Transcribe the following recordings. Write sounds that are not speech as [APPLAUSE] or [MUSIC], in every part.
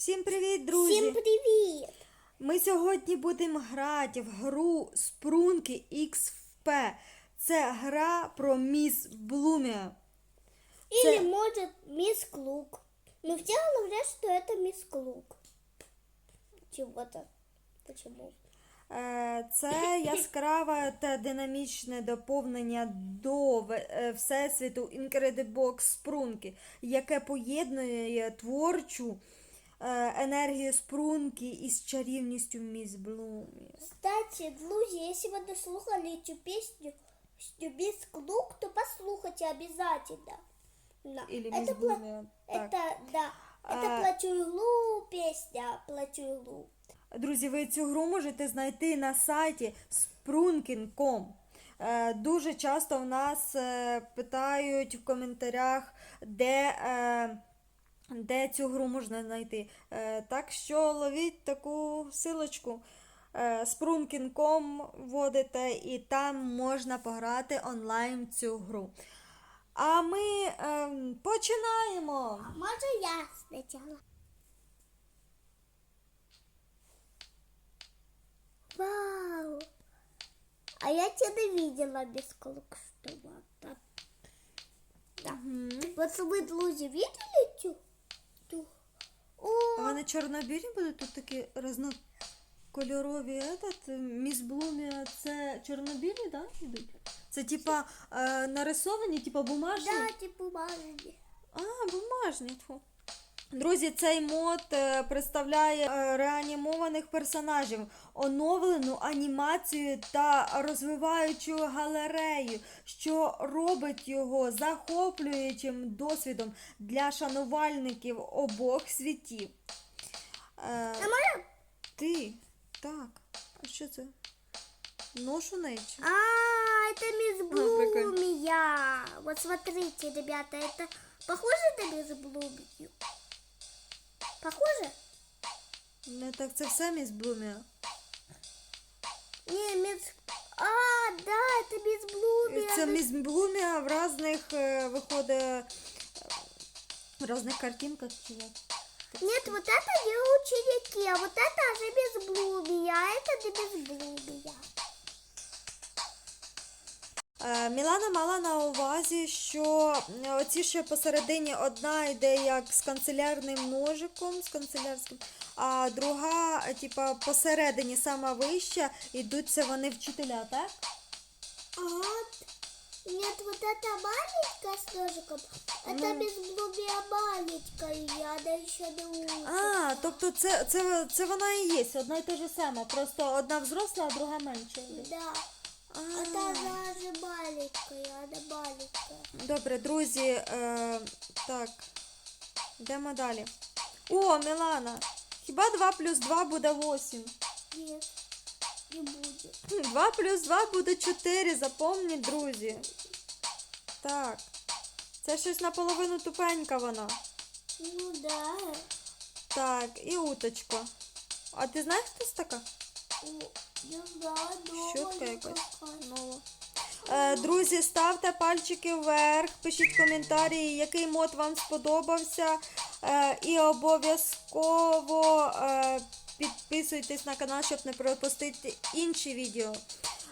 Всім привіт, друзі! Всім привіт! Ми сьогодні будемо грати в гру Спрунки XP. Це гра про міс Блумія. Или Це- может мисс Клук. Но все говорят, что это мисс Клук. Чего-то. Почему? Е, Це яскраве та динамічне доповнення до е, всесвіту Incredibox Спрунки, яке поєднує творчу е, енергію Спрунки із чарівністю міс Блумі. Кстати, друзья, если вы дослухали эту песню, что мисс Клук, то послухайте обязательно. Да. Или мисс это, пла- Блумия, так. это, да, это А- «Плачу иглу» песня, «Плачу иглу». Друзі, ви цю гру можете знайти на сайті sprunkin.com. Е, Дуже часто в нас е, питають в коментарях, де, е, де цю гру можна знайти. Е, Так що ловіть таку силочку. Е, Sprunkin.com вводите і там можна пограти онлайн цю гру. А ми ем, починаємо! Можно я сначала? Вау! А я тебя не видела без так. Да. Вот вы, друзья, видели ту? ту? А О, вони чорно-білі будуть тут такі різнокольорові. Этот, міс Блумі, це чорно-білі, да? Це типа е, нарисовані, типа бумажні? да, типа бумажні. А, бумажні. Тьфу. Друзі, цей мод е, представляє е, реанімованих персонажів, оновлену анімацію та розвиваючу галерею, що робить його захоплюючим досвідом для шанувальників обох світів. Е, ти, так, а що це? Нож у неї? чи? А, мисс прикольно. Блумия. Вот смотрите, ребята, это похоже на мисс Блумию? Похоже? Не так це все міс Блумія. Не, мисс... А, да, это мисс Блуми. Це она- міс Блумія в різних е, виходить е, в різних картинках чи як. Нет, вот это не ученики, а вот это уже мисс Блуми, а это не мисс Блуми. Е, Мілана мала на увазі, що е, оці ще посередині одна йде як з канцелярним ножиком, з канцелярським, а друга, е, типа, посередині сама вища, йдуться вони вчителя, так? Ага. Нет, вот это маленькая с ножиком, это мисс Блуми маленькая, и она еще не. А, тобто це, це, це вона і є, одна і те ж саме, просто одна взросла, а друга менша. Да, А. это она же маленькая, она маленькая. Добре, друзі, е, так, йдемо далі. О, Мілана, хіба 2 плюс 2 буде 8? Нет, не будет. 2 плюс 2 буде 4, запомніть, друзі. Так, це щось наполовину тупенька вона. Ну да. Так, і уточка. А ти знаєш, хто це така? Щотка якась нова. Е, друзі, ставте пальчики вверх, пишіть коментарі, який мод вам сподобався. Е, і обов'язково е, підписуйтесь на канал, щоб не пропустити інші відео.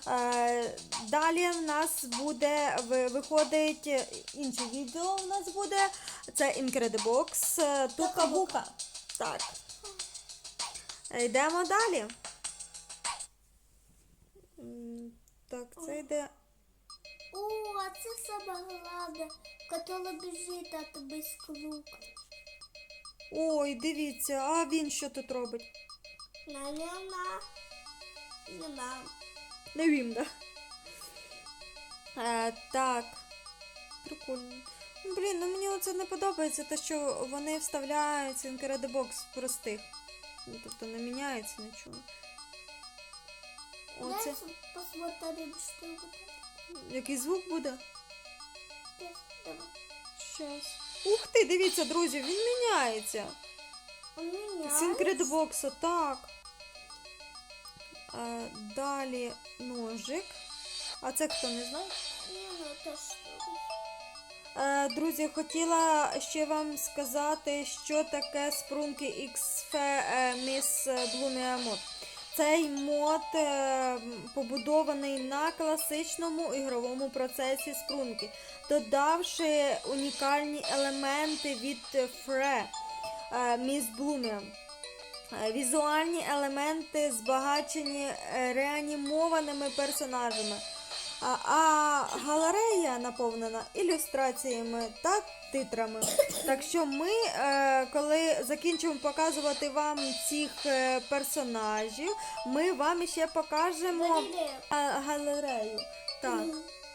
Е, далі в нас буде виходить інше відео. У нас буде це Incredibox Тука-бука. Так. Йдемо далі. Так, це йде. О, а це сама главна, которая бежит от мисс Клук. Ой, дивіться, а він що тут робить? Наверное, не знаю. Не він, да? Е, так. Прикольно. Ну, Блін, ну мені оце не подобається, те, що вони вставляють інкредибокс простих. Ну, тобто не міняється нічого. Оце. Посмотрим. Який звук буде? Щас. Ух ти, дивіться, друзі, він міняється. З інкредибокса, так. Е, далі ножик. А це хто не знає? Е, Друзі, хотіла ще вам сказати, що таке спрунки XF е, Miss Mod. Цей мод е, побудований на класичному ігровому процесі скрунки, додавши унікальні елементи від Фре Міс Miss Blumia. Е, Візуальні елементи збагачені е, реанімованими персонажами, а, галерея наповнена ілюстраціями та титрами. Так що ми, е, коли закінчимо показувати вам цих е, персонажів, ми вам ще покажемо е, галерею. Так.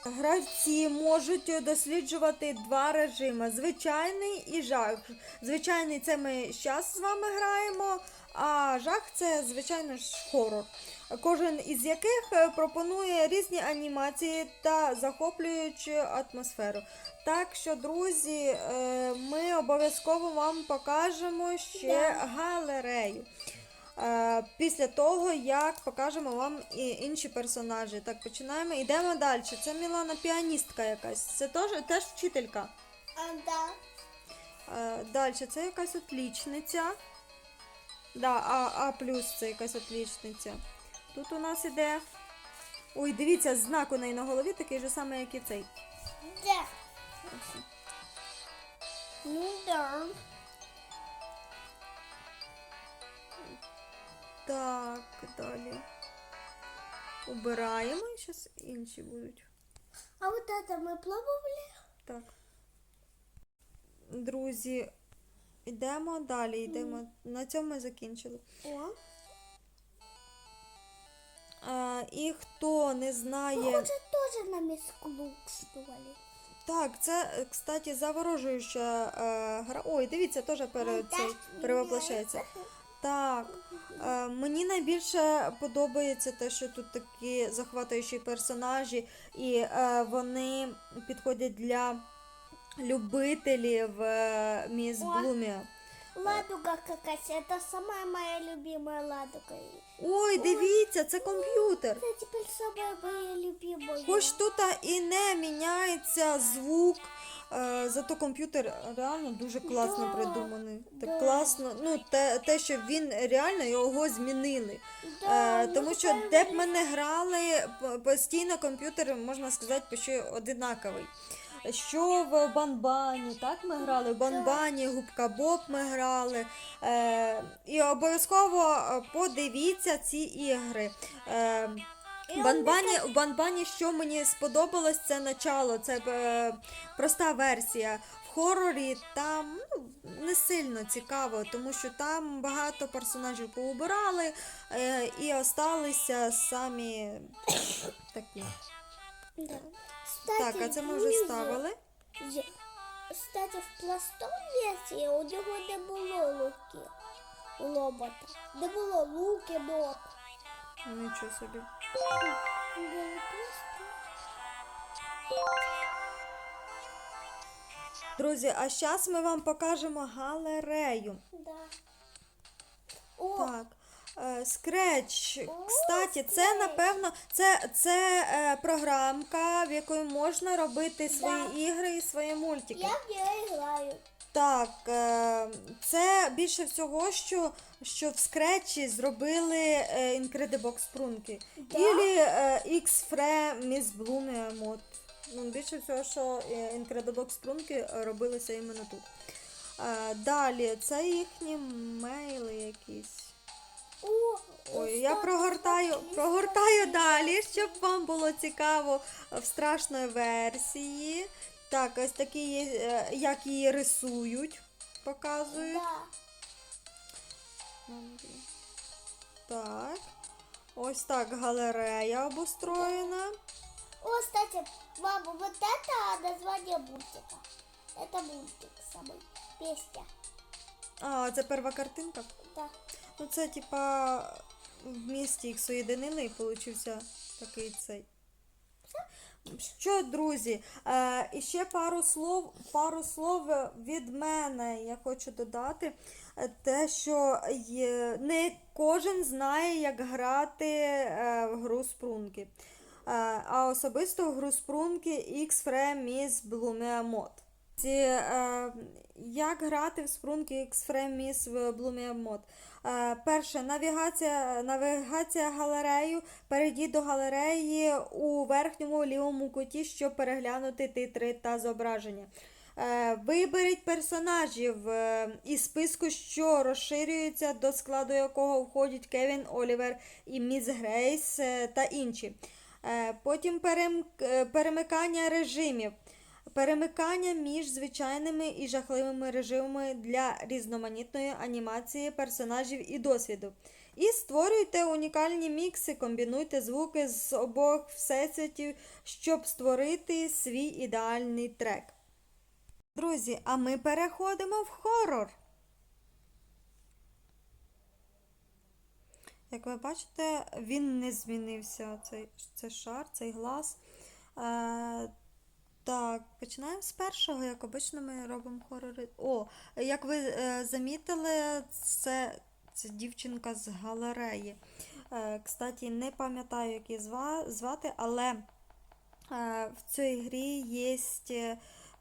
Гравці можуть досліджувати два режими: звичайний і жах. Звичайний це ми зараз з вами граємо, а жах це, звичайно ж, хорор. Кожен із яких е, пропонує різні анімації та захоплюючу атмосферу. Так що, друзі, е, ми обов'язково вам покажемо ще галерею. Е, Після того, як покажемо вам і інші персонажі. Так, починаємо. Йдемо далі. Це Мілана піаністка якась. Це теж, теж вчителька. А, да. Далі, це якась отлічниця. Да, А, а плюс це якась отлічниця. Тут у нас іде. Ой, дивіться, знак у неї на голові такий же самий, як і цей. Да. Ну да. Так, далі. Убираємо і зараз інші будуть. А вот это мы пробовали? Так. Друзі, йдемо далі, йдемо. На цьому ми закінчили. О. А, і хто не знає. Похоже, тоже на миску штували. Так, це, кстати, заворожуюча е, гра. Ой, дивіться, теж пере, цей, перевоплощається. Так. Е, мені найбільше подобається те, що тут такі захватуючі персонажі, і е, вони підходять для любителів е, Міс. Блумі. Ладуга какая-то. Это самая моя любимая ладуга. Ой, дивіться, це комп'ютер. Это теперь самая моя любимая. Хоч тут і не міняється звук, е, зато комп'ютер реально дуже класно Да, придуманий. Так да. класно, ну те, те, що він реально його змінили. Да, Е, ну, тому що де б ми не грали, постійно комп'ютер, можна сказати, почти одинаковий. Що в Банбані, так ми грали? В Банбані, Губка Боб ми грали. Е, і обов'язково е, подивіться ці ігри. Е, Банбані, в Банбані, що мені сподобалось, це начало, це е, проста версія. В хорорі там ну, не сильно цікаво, тому що там багато персонажів поубирали е, і осталися самі такі. Да. Так, а це ми вже ставили. Кстати, в пластом версії у нього не було луки. У лобота. Не було луки, ног. Нічого собі. Друзі, а зараз ми вам покажемо галерею. Да. О, Так. Е, Scratch, кстати, це напевно це, це е, програмка, в якої можна робити свої Да. ігри і свої мультики. я в нее играю. Так, е, це більше всього, що, що в скретчі зробили е, Incredibox спрунки. Да? Ілі е, X-Fre Miss Bloom мод. Ну, більше всього, що е, Incredibox спрунки робилися іменно тут. Е, далі, це їхні мейли якісь. О, Ой, я кстати, прогортаю, смотри, прогортаю далі, щоб вам було цікаво в страшної версії. Так, ось такі є, е, як її рисують, показують. Да. Так. Ось так галерея обустроєна. О, кстати, мама, вот это название мультика. Это мультик самый. Песня. А, це перша картинка. Да. Ну це типа в місті їх соєдинили і получився такий цей. Що, друзі, е, і ще пару слов, пару слов від мене я хочу додати. Е, Те, що є, не кожен знає, як грати е, в гру спрунки. Е, а особисто в гру спрунки X-Frame Miss Blumea Mod. Ці, е, як грати в спрунки X-Frame в Bloomy Mod? Е, перше, навігація, навігація галерею. Перейдіть до галереї у верхньому лівому куті, щоб переглянути титри та зображення. Е, виберіть персонажів е, із списку, що розширюється, до складу якого входять Кевін, Олівер і Міс Грейс та інші. Потім перемикання режимів. Перемикання між звичайними і жахливими режимами для різноманітної анімації персонажів і досвіду. І створюйте унікальні мікси, комбінуйте звуки з обох всесвітів, щоб створити свій ідеальний трек. Друзі, а ми переходимо в хорор. Як ви бачите, він не змінився. Цей, цей шар, цей глаз. Так, починаємо з першого, як обично ми робимо хорори. О, як ви е, замітили, це, це дівчинка з галереї. Е, кстати, не пам'ятаю, як її зва, звати, але е, в цій грі є.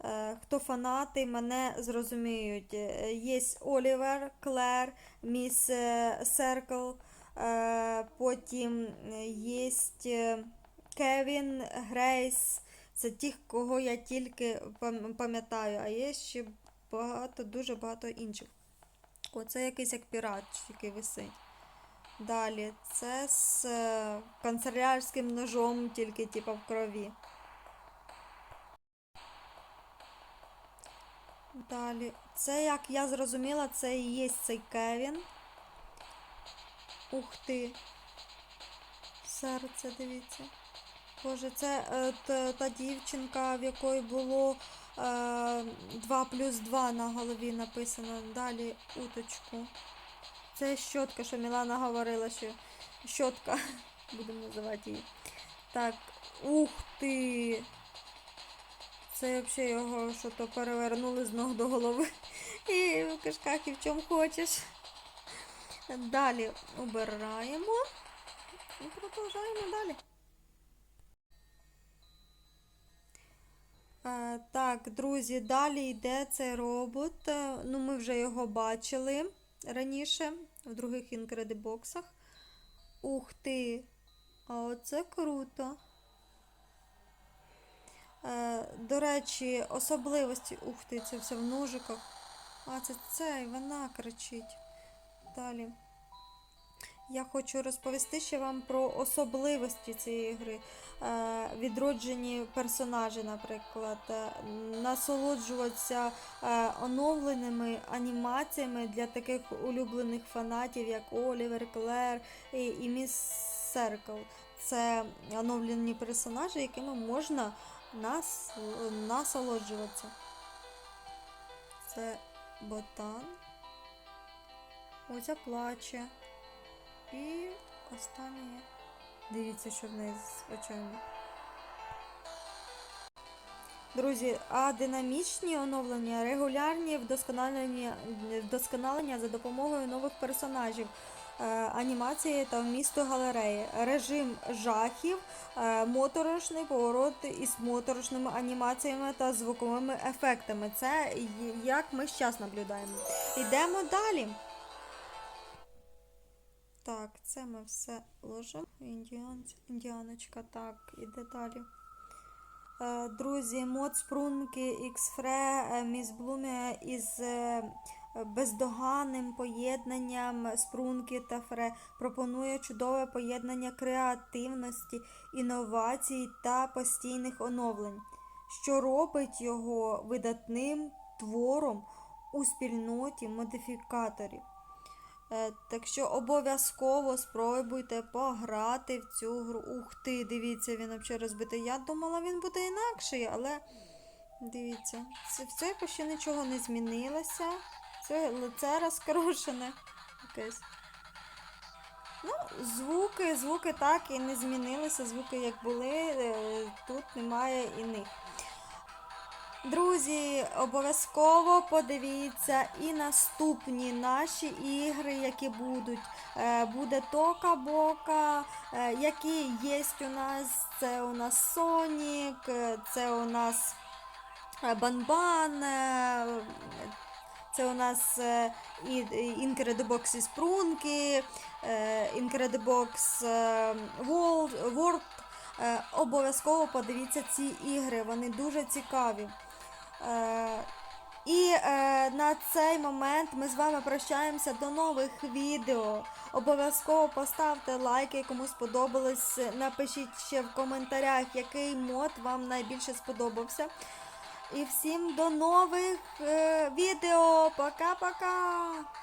Е, хто фанати, мене зрозуміють. Е, Є Олівер, Клер, Міс е, Серкл, потім є Кевін, Грейс. Це ті, кого я тільки пам'ятаю, а є ще багато, дуже багато інших. О, це якийсь як пірат, який висить. Далі, це з е, канцелярським ножом, тільки типа в крові. Далі, це, як я зрозуміла, це і є цей Кевін. Ух ти. Серце, дивіться. Боже, це е, та, та дівчинка, в якої було е, 2 плюс 2 на голові написано. Далі уточку. Це щотка, що Мілана говорила, що щотка. [LAUGHS] Будемо називати її. Так, ух ти! Це взагалі його що то перевернули з ног до голови. [LAUGHS] І в кишках і в чому хочеш. Далі обираємо і продовжуємо далі. Так, друзі, далі йде цей робот. Е, Ну, ми вже його бачили раніше в других інкредибоксах. Ух ти! А оце круто. Е, До речі, особливості. Ух ти, це все в ножиках. А, це цей, вона кричить. Далі. Я хочу розповісти ще вам про особливості цієї гри. Е, відроджені персонажі, наприклад, е, насолоджуватися е, оновленими анімаціями для таких улюблених фанатів, як Олівер, Клер і, Міс Серкл. Це оновлені персонажі, якими можна нас, насолоджуватися. Це ботан. Оця плаче. І останнє. Дивіться, що в неї з очами. Друзі, а динамічні оновлення, регулярні вдосконалення, вдосконалення за допомогою нових персонажів, е, анімації та вмісту галереї, режим жахів, е, моторошний поворот із моторошними анімаціями та звуковими ефектами. Це як ми зараз наблюдаємо. Йдемо далі. Так, це ми все ложимо. Індіанці, індіаночка, так, іде далі. Е, Друзі, мод спрунки X-Fre Міс Блумі із е, бездоганним поєднанням спрунки та фре пропонує чудове поєднання креативності, інновацій та постійних оновлень, що робить його видатним твором у спільноті модифікаторів. Е, Так що обов'язково спробуйте пограти в цю гру. Ух ти, дивіться, він взагалі розбитий. Я думала, він буде інакший, але дивіться, це все якось ще нічого не змінилося. Це лице розкрушене. Ну, звуки, звуки так і не змінилися. Звуки як були, е, тут немає іних. Друзі, обов'язково подивіться і наступні наші ігри, які будуть. Е, Буде Тока Бока, е, які є у нас. Це у нас Сонік, е, це у нас Банбан. Це у нас Incredibox і Спрунки, Incredibox World, Обов'язково подивіться ці ігри, вони дуже цікаві. Е, І е, на цей момент ми з вами прощаємося до нових відео. Обов'язково поставте лайки, кому сподобалось. Напишіть ще в коментарях, який мод вам найбільше сподобався. І всім до нових е, відео. Пока-пока!